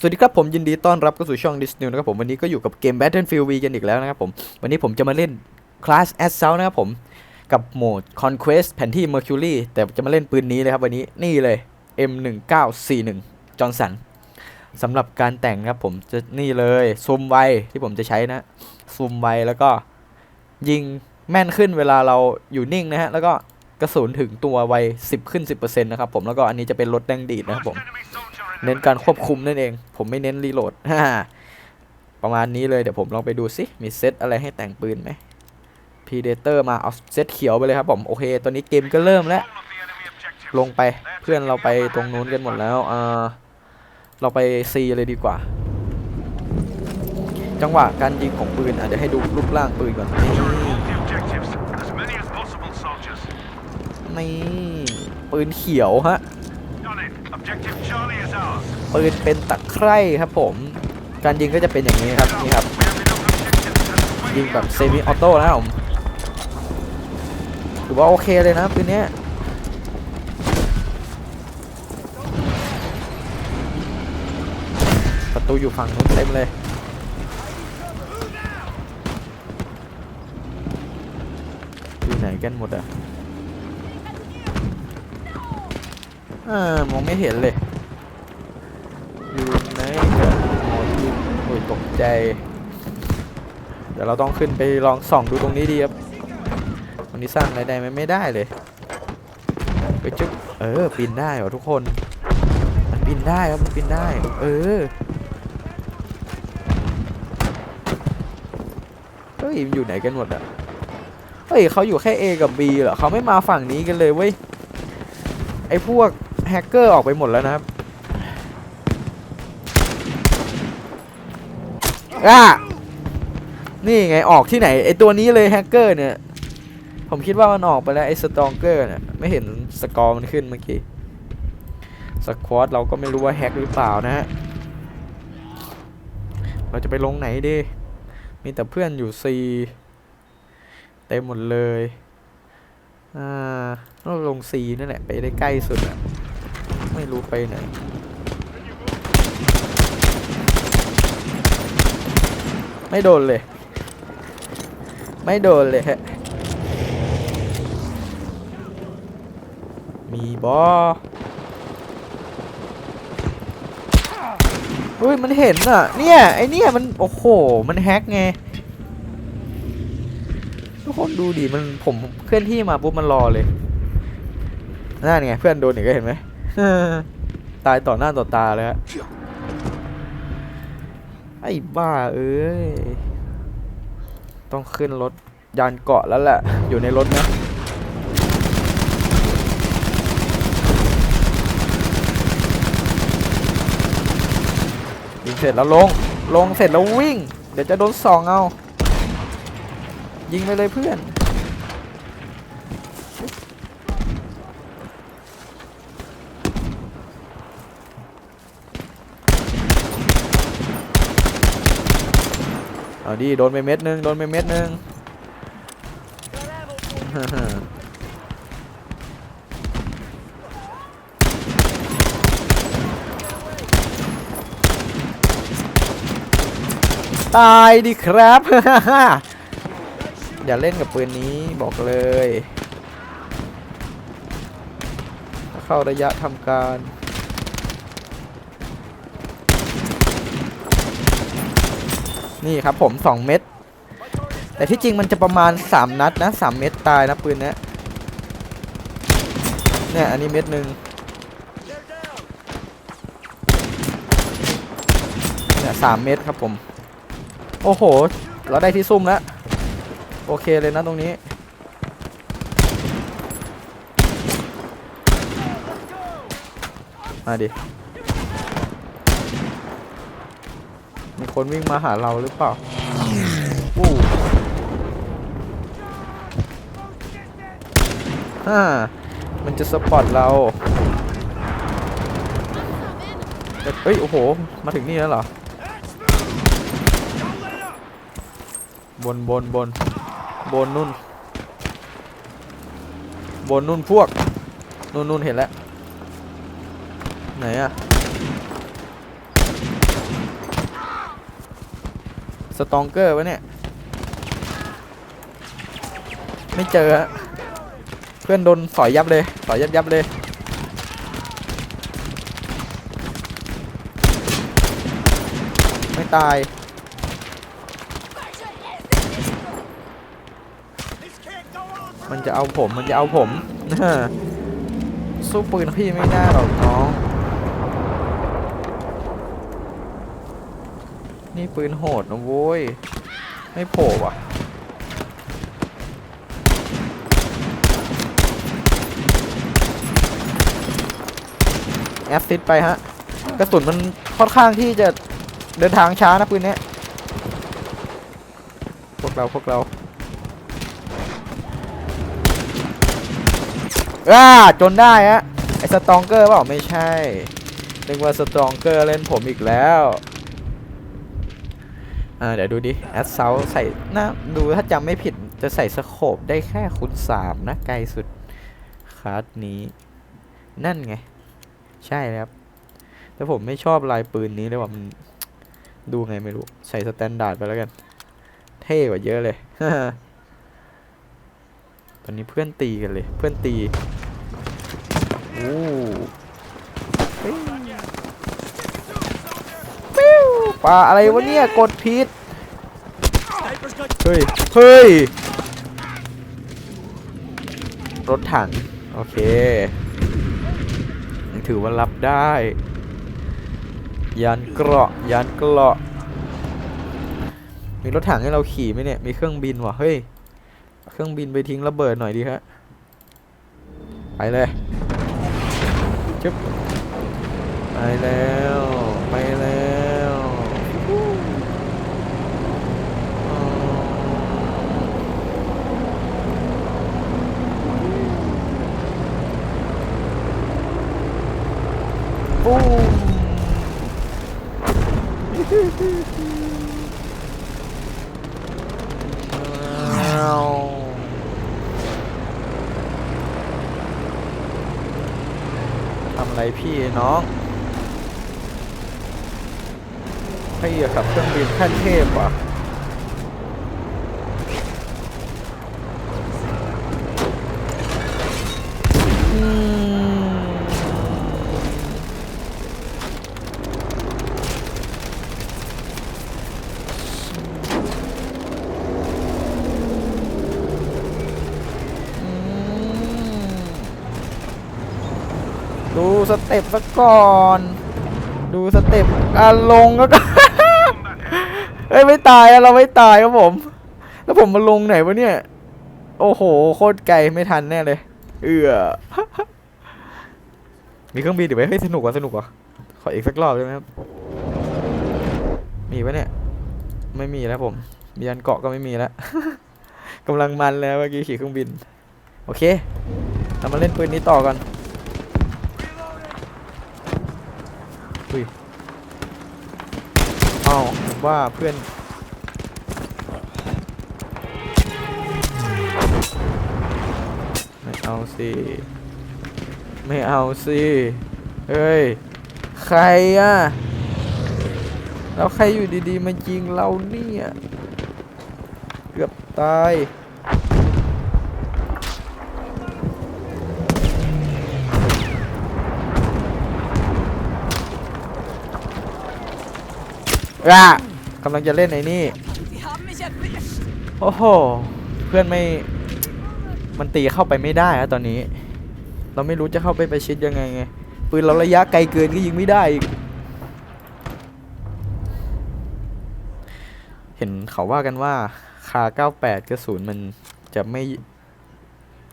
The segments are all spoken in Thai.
สวัสดีครับผมยินดีต้อนรับเข้าสู่ช่อง Dis New นะครับผมวันนี้ก็อยู่กับเกม Battlefield V กันอีกแล้วนะครับผม วันนี้ผมจะมาเล่น Class Assault นะครับผม กับโหมด Conquest แผนที่ Mercury แต่จะมาเล่นปืนนี้เลยครับวันนี้นี่เลย M1941 จอห์นสันสำหรับการแต่งนะครับผมจะนี่เลยซูมไวที่ผมจะใช้นะซูมไวแล้วก็ยิงแม่นขึ้นเวลาเราอยู่นิ่งนะฮะแล้วก็กระสุนถึงตัวไว10 ขึ้น 10%นะครับผมแล้วก็อันนี้จะเป็นรถแดงดีดนะครับผม เน้นการควบคุมนั่นเอง ผมไม่เน้นรีโหลดประมาณนี้เลยเดี๋ยวผมลองไปดูสิมีเซตอะไรให้แต่งปืนไหม Predator มาเอาเซตเขียวไปเลยครับผมโอเคตอนนี้เกมก็เริ่มแล้ว ลงไปเพื่อนเราไปตรงนู้นกันหมดแล้วอ่าเราไป C เลยดีกว่า จังหวะการยิงของปืนอาจจะเดี๋ยวให้ดูรูปร่างปืนก่อนนี่ปืนเขียวฮะ ปืนเป็นตะไคร่ครับผม การยิงก็จะเป็นอย่างนี้ครับนี่ครับ ยิงแบบเซมิออโต้นะครับผมถือว่าโอเคเลยนะปืนนี้ประตูอยู่ฝั่งนู้นเต็มเลยอยู่ไหนกันหมดอะ อ่ามองไม่เห็นเลย อยู่ไหนกันหมดโอ้ยตกใจ เดี๋ยวเราต้องขึ้นไปลองส่องดูตรงนี้ดีครับวันนี้สร้างอะไรได้ไหมไม่ได้เลยไปจุ๊บเออปีนได้เหรอทุกคน มันปีนได้ครับมันปีนได้ เออเฮ้ยมันอยู่ไหนกันหมดอะเฮ้ยเขาอยู่แค่ A กับ B เหรอเขาไม่มาฝั่งนี้กันเลยเว้ยไอ้พวก แฮกเกอร์ออกไปหมดแล้วนะครับอะนี่ไงออกที่ไหนไอตัวนี้เลยแฮกเกอร์เนี่ย ผมคิดว่ามันออกไปแล้วไอสตองเกอร์เนี่ยไม่เห็นสกอร์มันขึ้นเมื่อกี้สควอตเราก็ไม่รู้ว่าแฮกหรือเปล่านะฮะเราจะไปลงไหนดี มีแต่เพื่อนอยู่ซีเต็มหมดเลย อ่าเราลงซีนั่นแหละ ไปได้ใกล้สุดอะ ไม่รู้ไปไหนไม่โดนเลย ไม่โดนเลยฮะ มีบอเฮ้ยมันเห็นอะ เนี่ยไอเนี่ยมันโอ้โห มันแฮกไง ทุกคนดูดิมันผมเคลื่อนที่มาปุ๊บมันรอเลยนั่นไงเพื่อนโดนอีกก็เห็นไหม ตายต่อหน้าต่อตาเลยฮะไอ้บ้าเอ้ย ต้องขึ้นรถยานเกาะแล้วแหละ อยู่ในรถนะยิงเสร็จแล้วลง ลงเสร็จแล้ววิ่ง เดี๋ยวจะโดนสองเอา ยิงไปเลยเพื่อน ดิโดนไปเม็ดนึงโดนไปเม็ดนึงตายดิครับ อย่าเล่นกับปืนนี้บอกเลย เข้าระยะทำการ นี่ครับผม2เม็ดแต่ที่จริงมันจะประมาณ3นัดนะ3เม็ดตายนะปืนเนี้ยเนี่ยอันนี้เม็ดหนึ่งเนี่ยสามเม็ดครับผม โอ้โห เราได้ที่ซุ่มแล้ว โอเคเลยนะตรงนี้ มาดิ มีคนวิ่งมาหาเราหรือเปล่าอู้ฮ่ามันจะสปอตเราเฮ้ย โอ้โห มาถึงนี่แล้วเหรอ บนบนบนบนนู่น บนนู่นพวกนู่นนู่นเห็นแล้ว ไหนอะ สตองเกอร์วะเนี่ย ไม่เจอ เพื่อนโดนสอยยับเลย สอยยับยับเลย ไม่ตาย มันจะเอาผม มันจะเอาผมสู้ปืนพี่ไม่ได้หรอกน้อง นี่ปืนโหดนะโว้ย ไม่โผล่ว่ะแอสซิดไปฮะ กระสุนมันค่อนข้างที่จะเดินทางช้านะปืนนี้พวกเราพวกเราอ่าจนได้ฮะ ไอ้สตองเกอร์เปล่าไม่ใช่นึกว่าสตองเกอร์เล่นผมอีกแล้ว อ่าเดี๋ยวดูดิแอดเซาใส่หน้าดูถ้าจำไม่ผิดจะใส่สโคบได้แค่คูณสามนะไกลสุดคาร์ดนี้ นั่นไง ใช่ครับ แต่ผมไม่ชอบลายปืนนี้เลยว่ามันดูไงไม่รู้ ใส่สแตนดาร์ดไปแล้วกัน เท่กว่าเยอะเลยตอนนี้เพื่อนตีกันเลย เพื่อนตีโอ้เฮ้ย ปิ้วปลาอะไรวะเนี่ยกดผิดเฮ้ย เฮ้ย รถถัง โอเคยังถือว่ารับได้ ยานเกราะ ยานเกราะ มีรถถังให้เราขี่ไหมเนี่ย มีเครื่องบินว่ะ เฮ้ย เครื่องบินไปทิ้งระเบิดหน่อยดีฮะ ไปเลย จึ๊บ ไปแล้วไปแล้วอ๋อ ปูมอ้าวทำอะไรพี่น้องให้อะขับเครื่องบินขั้นเทพว่ะ สเต็ปซะก่อน ดูสเต็ปการลงก็เอ้ยไม่ตายเราไม่ตายครับผม แล้วผมมาลงไหนวะเนี่ย โอ้โห โคตรไกลไม่ทันแน่เลย เอือมีเครื่องบินดิไว้เฮ้ยสนุกว่ะสนุกว่ะขออีกสักรอบได้ไหมครับ มีปะเนี่ย ไม่มีแล้วผม มียันเกาะก็ไม่มีแล้วกำลังมันแล้วเมื่อกี้ขี่เครื่องบิน โอเคเรามาเล่นปืนนี้ต่อกันอุ้ยอ้าว ผมว่าเพื่อน ไม่เอาสิ ไม่เอาสิ เฮ้ย ใครอะ แล้วใครอยู่ดีๆ มายิงเราเนี่ย เกือบตายอะ กำลังจะเล่นไอ้นี่ โอ้โห เพื่อนไม่ มันตีเข้าไปไม่ได้อะตอนนี้ เราไม่รู้จะเข้าไปไปชิดยังไงไง ปืนเราระยะไกลเกินก็ยิงไม่ได้อีก เห็นเขาว่ากันว่าคา 98 กระสุนมันจะไม่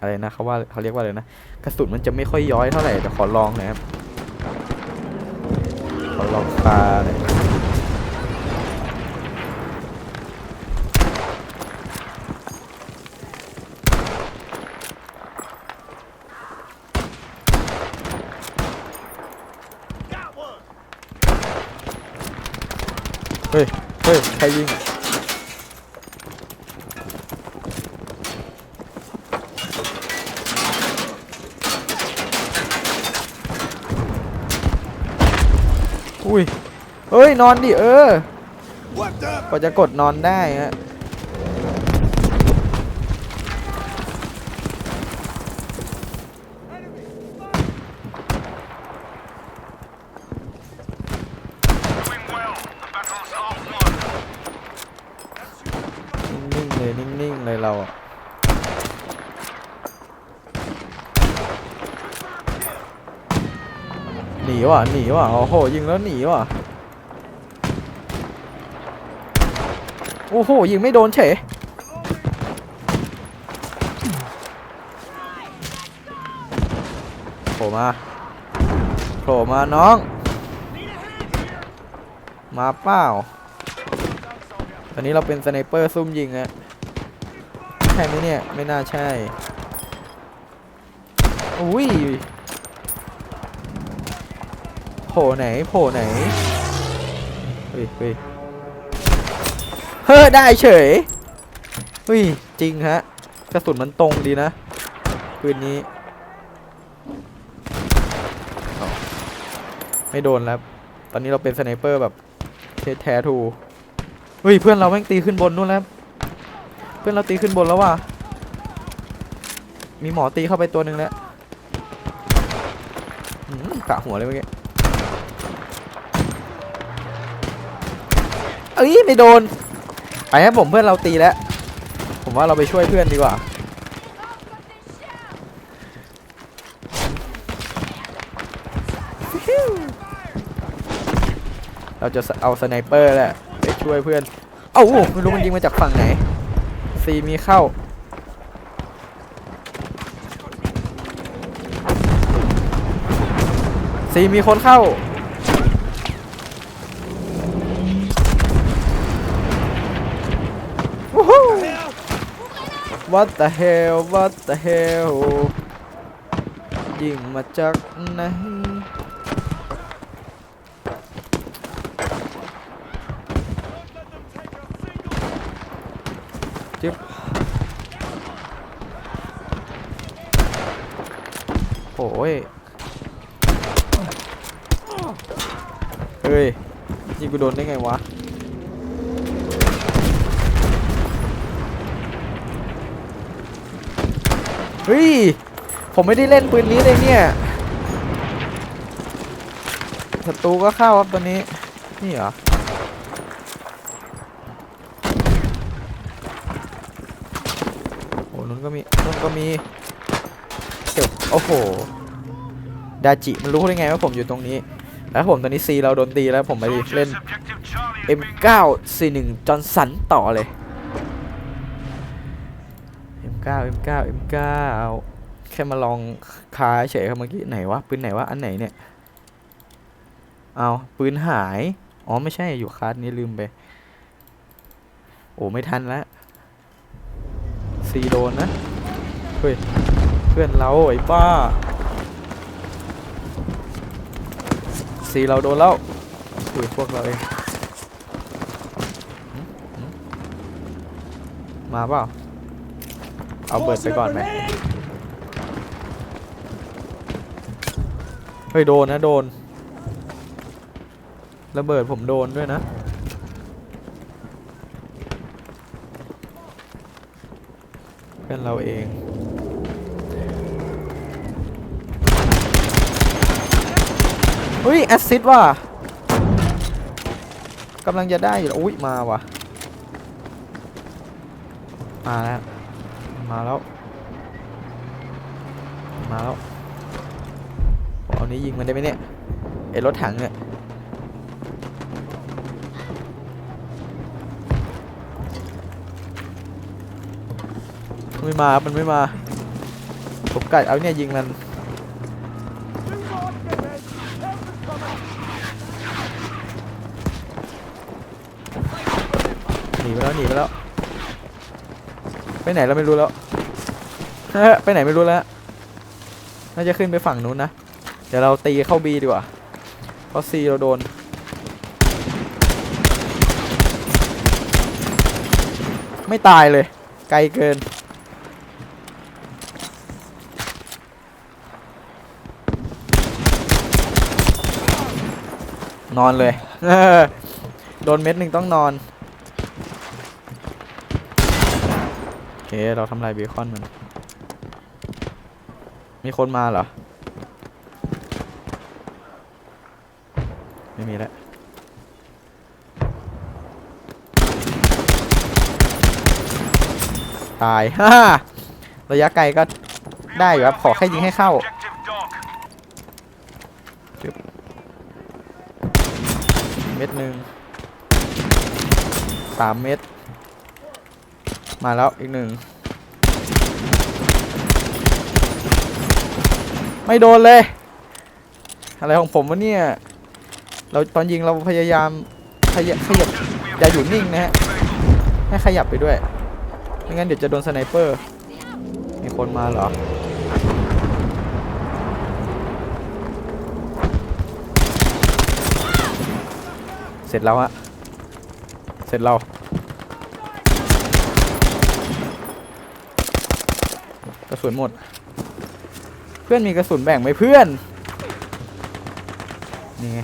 อะไรนะเขาว่าเขาเรียกว่าอะไรนะ กระสุนมันจะไม่ค่อยย้อยเท่าไหร่แต่ขอลองหน่อยครับ ขอลองคาหน่อย เฮ้ย เฮ้ย ใครยิงอะอุ้ยเฮ้ย นอนดิ เออกว่าจะกดนอนได้ฮะ Doing well. The battle's half won. นิ่งๆเลยนิ่งๆ เราอะหนีว่ะหนีว่ะโอ้โหยิงแล้วหนีว่ะโอ้โหยิงไม่โดนเฉยโผล่มาโผล่มาน้อง มาเปล่าตอนนี้เราเป็นสไนเปอร์ซุ่มยิงอะ ช่ไหมเนี่ย ไม่น่าใช่ อุ้ยโผล่ไหนโผล่ไหนเฮ้ยเฮ้ยเฮ้ยได้เฉยเฮ้ยจริงฮะ กระสุนมันตรงดีนะปืนนี้ ไม่โดนแล้ว ตอนนี้เราเป็นสไนเปอร์แบบแท้ทูเฮ้ยเพื่อนเราแม่งตีขึ้นบนนู่นแล้ว เพื่อนเราตีขึ้นบนแล้วว่ะ มีหมอตีเข้าไปตัวหนึ่งแล้วหืมกะหัวเลยเมื่อกี้เอ้ยไม่โดน ไปครับผมเพื่อนเราตีแล้ว ผมว่าเราไปช่วยเพื่อนดีกว่า เราจะเอาสไนเปอร์แหละไปช่วยเพื่อน เอ้าไม่รู้มันยิงมาจากฝั่งไหน ซีมีเข้า ซีมีคนเข้าวู้ฮู้ What the hell What the hell ยิงมาจากไหน จึ๊บโอ้ยเฮ้ยยิงกูโดนได้ไงวะเฮ้ย ผมไม่ได้เล่นปืนนี้เลยเนี่ยศัตรูก็เข้าครับตอนนี้ นี่เหรอนู้น ก็มีนู้นก็มีเก็บโอ้โหดาจิมันรู้ได้ไงว่าผมอยู่ตรงนี้ แล้วผมตอนนี้ซีเราโดนตีแล้วผมไปเล่น Soldiers, objective Charlie is being M9 C1 จอห์นสันต่อเลย M9 M9 M9 แค่มาลองคาเฉยครับเมื่อกี้ไหนวะปืนไหนวะอันไหนเนี่ยเอาปืนหาย อ๋อไม่ใช่อยู่คาร์ดนี้ลืมไป โอ้ไม่ทันแล้วซีโดนนะ เฮ้ยเพื่อนเราไอ้ป้าซีเราโดนแล้วอุ้ยพวกเราเองมหืมมาเปล่าเอาเบิร์ดไปก่อนไหมเฮ้ยโดนนะโดนระเบิดผมโดนด้วยนะ พื่อนเราเองเฮ้ยแอสซิดว่ะกำลังจะได้อยู่แล้วอุ้ยมาว่ะ มาแล้ว มาแล้ว มาแล้ว เอานี้ยิงมันได้ไหมเนี่ยไอรถถังเนี่ย ไม่มาครับมันไม่มา ผมกัดเอาเนี่ยยิงมัน หนีไปแล้วหนีไปแล้ว ไปไหนเราไม่รู้แล้ว ไปไหนไม่รู้แล้ว น่าจะขึ้นไปฝั่งนู้นนะ เดี๋ยวเราตีเข้าบีดีกว่า เพราะซีเราโดนไม่ตายเลย ไกลเกิน นอนเลยโดนเม็ดหนึ่งต้องนอนโอเคเราทำลายเบคอนมันมีคนมาเหรอ ไม่มีแล้วตายฮ่าระยะไกลก็ได้อยู่ครับ ขอแค่ยิงให้เข้า ดหนึ่งสามเม็ดมาแล้วอีกหนึ่งไม่โดนเลย อะไรของผมวะเนี่ย เราตอนยิงเราพยายามขยับขยับอย่าอยู่นิ่งนะฮะให้ขยับไปด้วย ไม่งั้นเดี๋ยวจะโดนสไนเปอร์มีคนมาเหรอ เสร็จแล้วอะเสร็จเรากระสุนหมด เพื่อนมีกระสุนแบ่งไหมเพื่อน นี่ไง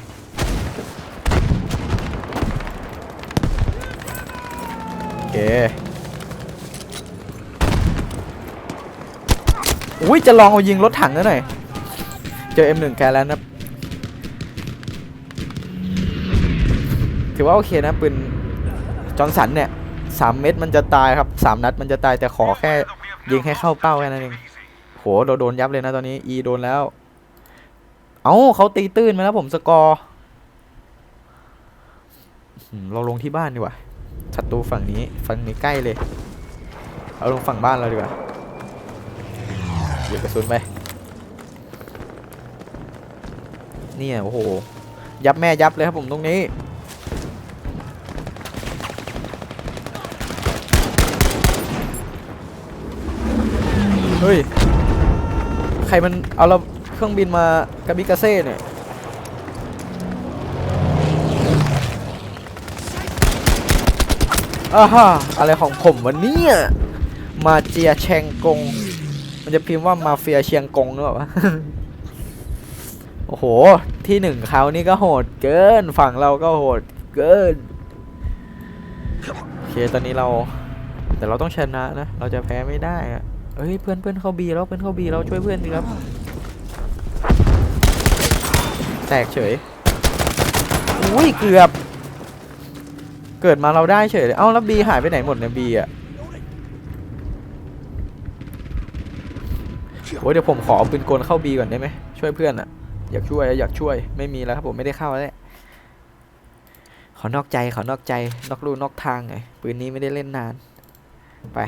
โอเคอุ้ยจะลองเอายิงรถถังซะหน่อย เจอ M1 แกแล้วนะ ถือว่าโอเคนะปืนจอนสันเนี่ยสามเม็ดมันจะตายครับสามนัดมันจะตายแต่ขอแค่ยิงให้เข้าเป้าแค่นั้นเองโหเราโดนยับเลยนะตอนนี้ E โดนแล้ว เอ้าเขาตีตื้นมาแล้วผมสกอร์เราลงที่บ้านดีกว่าศัตรูฝั่งนี้ฝั่งนี้ใกล้เลย เอาลงฝั่งบ้านเราดีกว่าเดี๋ยวกระสุนไปเนี่ยโอ้โหยับแม่ยับเลยครับผมตรงนี้ ฮ้ย ใครมันเอาเราเครื่องบินมากาบิกาเซ่เนี่ย อ้าฮะอะไรของผมวะเนี่ยมาเจียแชงกง มันจะพิมพ์ว่ามาเฟียเชียงกงหรือเปล่าวะโอ้โห ที่หนึ่งเขานี่ก็โหดเกิน ฝั่งเราก็โหดเกิน โอเค ตอนนี้เรา แต่เราต้องชนะนะ เราจะแพ้ไม่ได้อะ เอ้ยเพื่อนเพื่อนเข้าบีแล้วเพื่อนเข้าบีเราช่วยเพื่อนดีครับ แตกเฉยอุ้ยเกือบ เกิดมาเราได้เฉยเลยเอ้าแล้วบีหายไปไหนหมดเนี่ยบีอะโอ้ยเดี๋ยวผมขอเอาปืนกลเข้าบีก่อนได้ไหมช่วยเพื่อนอะอยากช่วยอะอยากช่วยไม่มีแล้วครับผมไม่ได้เข้าแล้วขอนอกใจขอนอกใจนอกลู่นอกทางไงปืนนี้ไม่ได้เล่นนานไป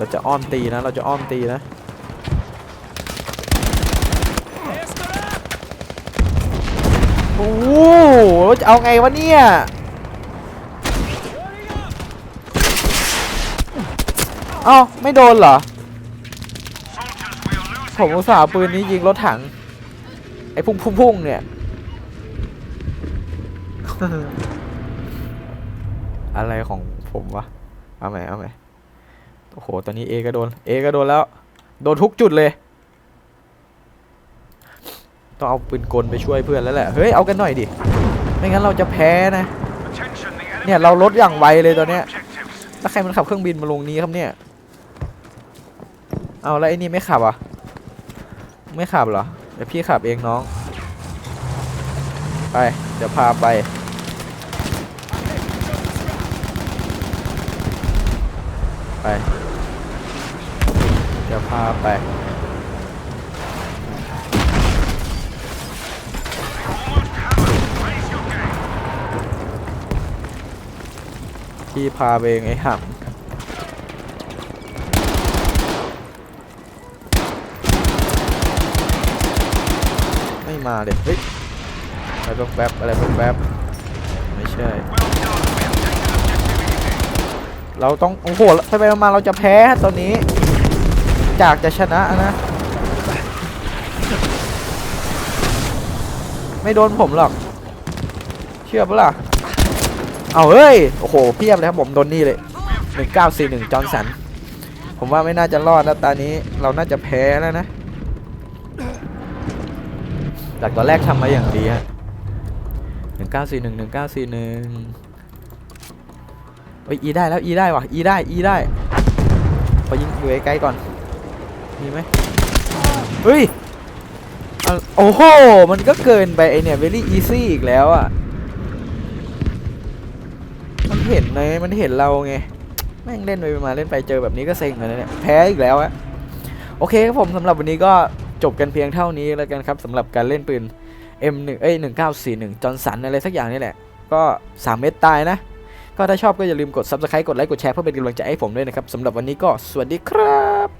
เราจะอ้อมตีนะ เราจะอ้อมตีนะ โอ้โหเราจะเอาไงวะเนี่ย เอ้า ไม่โดนเหรอ Soldiers, we are losing ผมอุตส่าห์เอาปืนนี้ยิงรถถัง ไอ้พุ่งพุ่งพุ่งเนี่ยอะไรของผมวะ เอาไหมเอาไหม โอ้โห ตอนนี้เอก็โดนเอก็โดนแล้ว โดนทุกจุดเลย ต้องเอาปืนกลไปช่วยเพื่อนแล้วแหละ เฮ้ย เอากันหน่อยดิ ไม่งั้นเราจะแพ้นะ เนี่ยเราลดอย่างไวเลยตอนเนี้ย แล้วใครมันขับเครื่องบินมาลงนี้ครับเนี่ย เอาแล้วไอ้นี่ไม่ขับอะ ไม่ขับเหรอ เดี๋ยวพี่ขับเองน้อง ไป เดี๋ยวพาไป จะพาไปที่พาเบงไอ้ห่ำไม่มาเลยเฮ้ยอะไรแป๊บอะไรแป๊บไม่ใช่ เราต้อง โอ้โหทำไมมาเราจะแพ้ตอนนี้ จากจะชนะนะ ไม่โดนผมหรอก เชื่อปะล่ะ เอาเฮ้ย โอ้โห เพียบเลยครับผมโดนนี่เลย 1941 จอห์นสัน ผมว่าไม่น่าจะรอดแล้วตอนนี้เราน่าจะแพ้แล้วนะ จากตอนแรกทำมาอย่างดีฮะหนึ่งเก้าสี่หนึ่งหนึ่งเก้าสี่หนึ่งเฮ้ยอีได้แล้วอีได้ว่ะอีได้อีได้พอยิงอยู่ไกลๆก่อน มีไหมเฮ้ยโอ้โห มันก็เกินไปไอเนี่ย very easy อีกแล้วอะ มันเห็นเลยมันเห็นเราไง แม่งเล่นไปมาเล่นไปเจอแบบนี้ก็เซ็งเลยเนี่ย แพ้อีกแล้วอะโอเคครับผมสำหรับวันนี้ก็จบกันเพียงเท่านี้แล้วกันครับสำหรับการเล่นปืน M1 เอ้ย1941จอร์นสันอะไรสักอย่างนี่แหละ ก็ 3 เม็ดตายนะ ก็ถ้าชอบก็อย่าลืมกด Subscribe กดไลค์กดแชร์เพื่อเป็นกำลังใจให้ผมด้วยนะครับสำหรับวันนี้ก็สวัสดีครับ